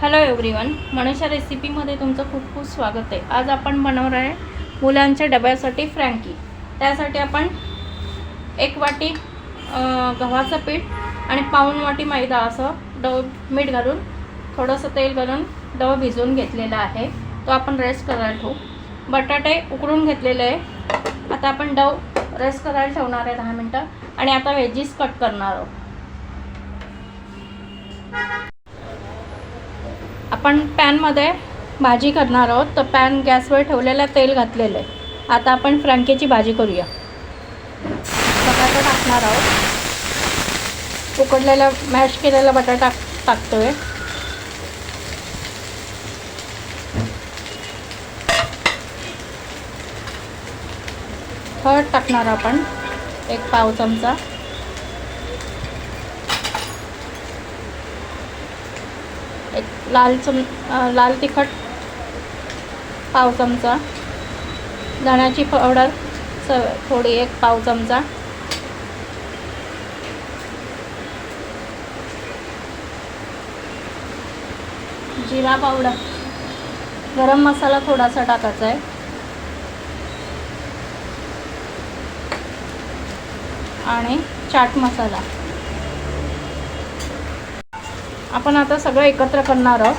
Hello everyone मनुष्या रेसिपीमध्ये तुमचं खूप खूप स्वागत आहे. आज आपण बनवणार आहे मुलांच्या डब्यासाठी फ्रँकी. त्यासाठी आपण एक वाटी गव्हाचं पीठ आणि पाऊण वाटी मैदा असं डव मीठ घालून थोडंसं तेल घालून डव भिजवून घेतलेला आहे. तो आपण रेस्ट करायला ठेवू. बटाटे उकडून घेतलेले आहे. आता आपण डव रेस्ट करायला ठेवणार आहे दहा मिनटं. आणि आता वेजीस कट करणार आहोत. आपण पॅनमध्ये भाजी करणार आहोत. तर पॅन गॅसवर ठेवलेलं तेल घातलेलं आहे. आता आपण फ्रँकेची भाजी करूया. बटाटा टाकणार आहोत. उकडलेला मॅश केलेला बटाटा टाकतो आहे हळद टाकणार आपण. एक पाव चमचा एक लाल चम लाल तिखट पाव चमचा धण्याची पावडर स थोडी एक पाव चमचा. जिरा पावडर. गरम मसाला थोडासा टाकायचा आहे. आणि चाट मसाला. आपण आता सगळं एकत्र करणार आहोत.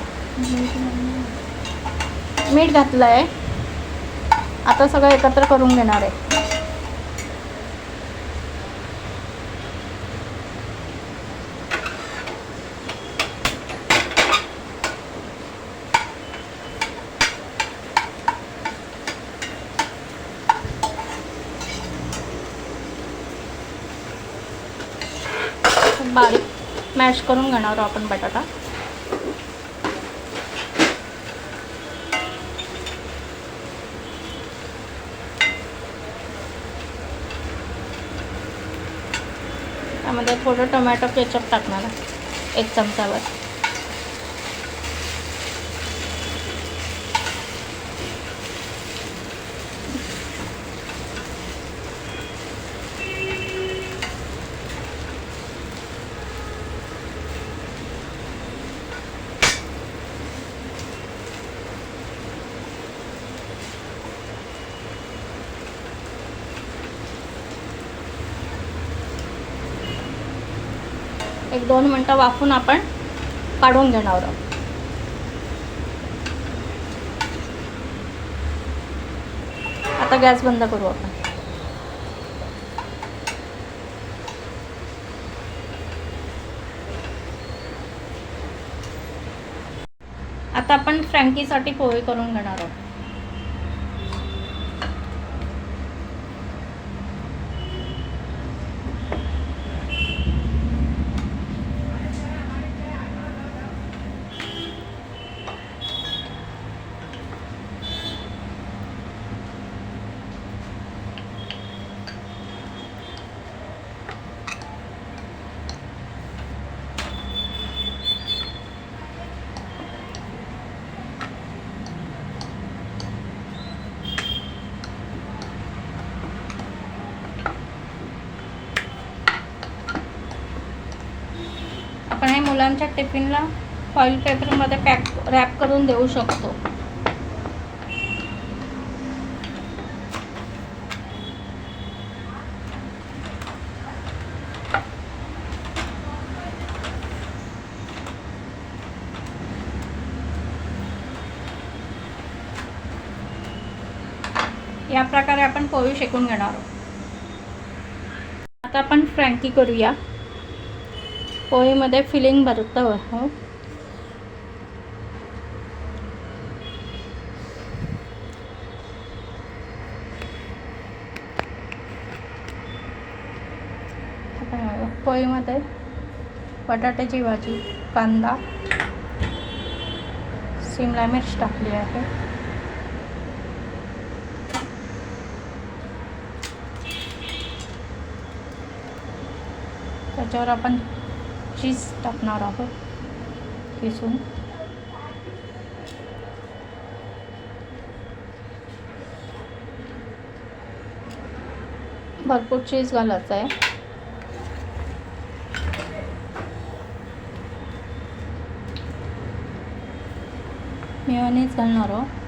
मीठ घातलं आहे आता सगळं एकत्र करून घेणार आहे. मॅश करून घेणार आहोत आपण बटाटा. त्यामध्ये थोडं टोमॅटो केचप टाकणार एक चमचावर. एक दोन मिनटं वाफून आपण काढून घेणार आहोत. आता गॅस बंद करू आपण. आता आपण फ्रँकीसाठी पोहे करून घेणार आहोत आपण हे मुलांच्या टिफिनला फॉईल पेपरमध्ये पॅक रॅप करून देऊ शकतो. या प्रकारे आपण पोळी शेकून घेणार आहोत. आता आपण फ्रँकी करूया. पोळीमध्ये फिलिंग भरतं हो. पोळीमध्ये बटाट्याची भाजी कांदा शिमला मिर्च टाकली आहे. त्याच्यावर आपण चीज टाकणार आहोत किसून भरपूर चीज घालायचं आहे. मेयोनीज घालणार आहोत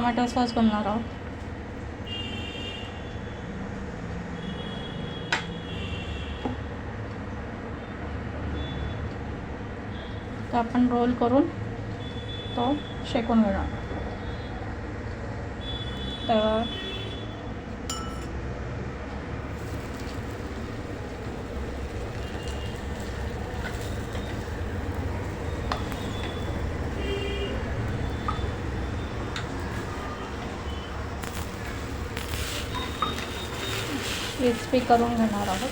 टोमॅटो सॉस बनणार आहोत. तर आपण रोल करून तो शेकून घेणार. तर क्रिस्पी करून घेणार आहोत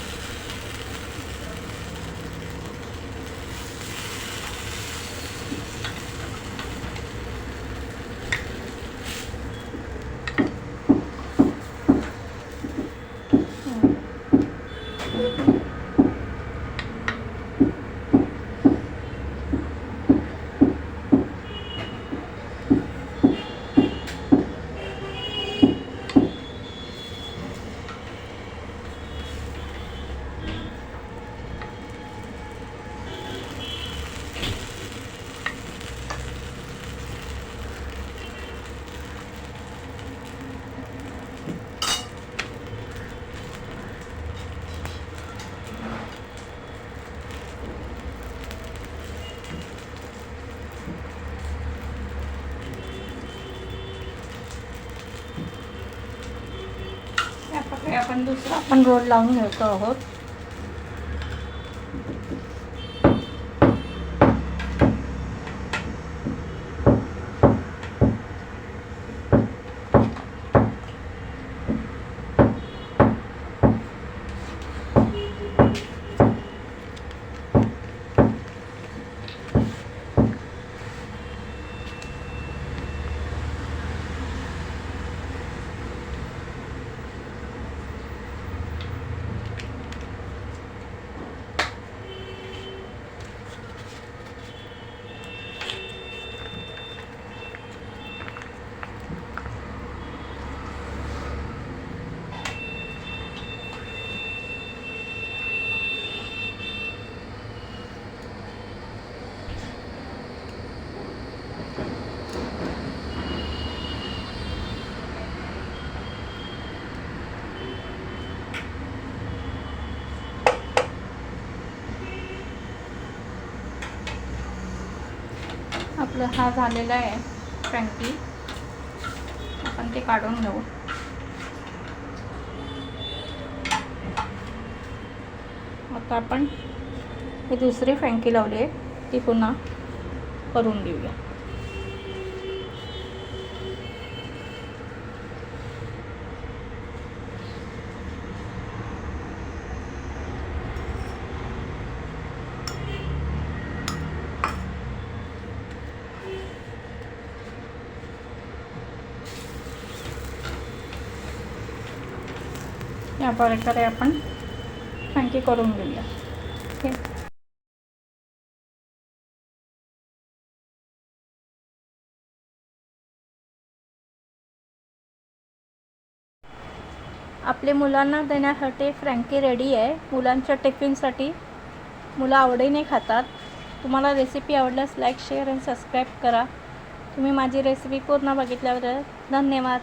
या प्रकारे आपण दुसरा आपण रोल लावून घ्यायचो आहोत. आपलं हा झालेला आहे फ्रँकी. आपण ते काढून घेऊ. आता आपण ही दुसरी फ्रँकी लावली आहे ती पुन्हा करून घेऊया या प्रकारे आपण आणखी करून घेऊया. ओके आपले मुलांना देण्यासाठी फ्रँकी रेडी आहे. मुलांच्या टिफिनसाठी मुलं आवडीने खातात. तुम्हाला रेसिपी आवडल्यास लाईक शेअर आणि सबस्क्राईब करा. तुम्ही माझी रेसिपी पूर्ण बघितल्यावर धन्यवाद.